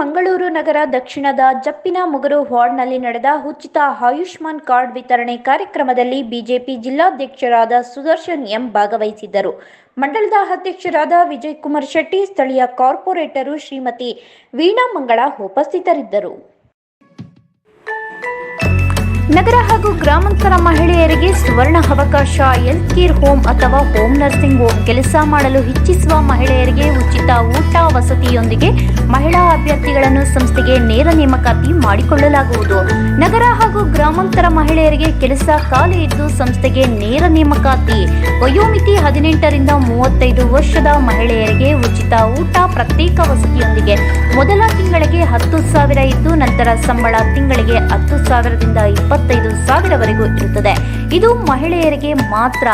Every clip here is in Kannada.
ಮಂಗಳೂರು ನಗರ ದಕ್ಷಿಣದ ಜಪ್ಪಿನ ಮುಗರು ವಾರ್ಡ್ನಲ್ಲಿ ನಡೆದ ಉಚಿತ ಆಯುಷ್ಮಾನ್ ಕಾರ್ಡ್ ವಿತರಣೆ ಕಾರ್ಯಕ್ರಮದಲ್ಲಿ ಬಿಜೆಪಿ ಜಿಲ್ಲಾಧ್ಯಕ್ಷರಾದ ಸುದರ್ಶನ್ ಎಂ ಭಾಗವಹಿಸಿದ್ದರು. ಮಂಡಳದ ಅಧ್ಯಕ್ಷರಾದ ವಿಜಯ್ ಕುಮಾರ್ ಶೆಟ್ಟಿ, ಸ್ಥಳೀಯ ಕಾರ್ಪೊರೇಟರು ಶ್ರೀಮತಿ ವೀಣಾ ಮಂಗಳ ಉಪಸ್ಥಿತರಿದ್ದರು. ನಗರ ಹಾಗೂ ಗ್ರಾಮಾಂತರ ಮಹಿಳೆಯರಿಗೆ ಸುವರ್ಣ ಅವಕಾಶ ಹೆಲ್ತ್ ಕೇರ್ ಹೋಮ್ ಅಥವಾ ಹೋಮ್ ನರ್ಸಿಂಗ್ ಹೋಮ್ ಕೆಲಸ ಮಾಡಲು ಇಚ್ಛಿಸುವ ಮಹಿಳೆಯರಿಗೆ ವಸತಿಯೊಂದಿಗೆ ಮಹಿಳಾ ಅಭ್ಯರ್ಥಿಗಳನ್ನು ಸಂಸ್ಥೆಗೆ ನೇರ ನೇಮಕಾತಿ ಮಾಡಿಕೊಳ್ಳಲಾಗುವುದು. ನಗರ ಹಾಗೂ ಗ್ರಾಮಾಂತರ ಮಹಿಳೆಯರಿಗೆ ಕೆಲಸ ಖಾಲಿ ಇದ್ದು ಸಂಸ್ಥೆಗೆ ನೇರ ನೇಮಕಾತಿ. ವಯೋಮಿತಿ ಹದಿನೆಂಟರಿಂದ ಮೂವತ್ತೈದು ವರ್ಷದ ಮಹಿಳೆಯರಿಗೆ ಉಚಿತ ಊಟ ಪ್ರತ್ಯೇಕ ವಸತಿಯೊಂದಿಗೆ. ಮೊದಲ ತಿಂಗಳಿಗೆ ಹತ್ತು ಸಾವಿರ ಇದ್ದು ನಂತರ ಸಂಬಳ ತಿಂಗಳಿಗೆ ಹತ್ತು ಸಾವಿರದಿಂದ ಇಪ್ಪತ್ತೈದು ಸಾವಿರವರೆಗೂ ಇರುತ್ತದೆ. ಇದು ಮಹಿಳೆಯರಿಗೆ ಮಾತ್ರ.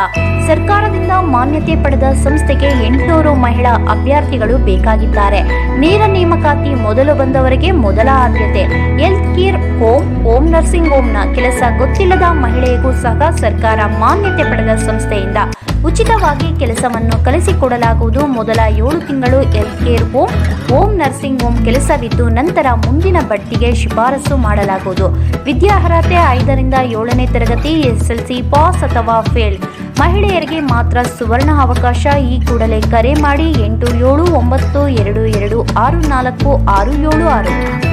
ಸರ್ಕಾರದಿಂದ ಮಾನ್ಯತೆ ಪಡೆದ ಸಂಸ್ಥೆಗೆ ಎಂಟುನೂರು ಮಹಿಳಾ ಅಭ್ಯರ್ಥಿಗಳು ಬೇಕಾಗಿದ್ದಾರೆ. ನೇರ ನೇಮಕಾತಿ ಮೊದಲು ಬಂದವರಿಗೆ ಮೊದಲ ಆದ್ಯತೆ. Health care home home nursing ಹೋಮ್ನ ಕೆಲಸ ಗೊತ್ತಿಲ್ಲದ ಮಹಿಳೆಗೂ ಸಹ ಸರ್ಕಾರ ಮಾನ್ಯತೆ ಪಡೆದ ಸಂಸ್ಥೆಯಿಂದ ಉಚಿತವಾಗಿ ಕೆಲಸವನ್ನು ಕಲಿಸಿಕೊಡಲಾಗುವುದು. ಮೊದಲ ಏಳು ತಿಂಗಳು health care home home nursing home ಕೆಲಸವಿದ್ದು ನಂತರ ಮುಂದಿನ ಬಡ್ತಿಗೆ ಶಿಫಾರಸು ಮಾಡಲಾಗುವುದು. ವಿದ್ಯಾರ್ಹತೆ ಐದರಿಂದ ಏಳನೇ ತರಗತಿ ಎಸ್ಎಲ್ಸಿ ಪಾಸ್ ಅಥವಾ ಫೇಲ್ ಮಹಿಳೆಯರಿಗೆ ಮಾತ್ರ ಸುವರ್ಣ ಅವಕಾಶ, ಈ ಕೂಡಲೇ ಕರೆ ಮಾಡಿ ಎಂಟು ಏಳು ಒಂಬತ್ತು ಎರಡು ಎರಡು ಆರು ನಾಲ್ಕು ಆರು ಏಳು ಆರು.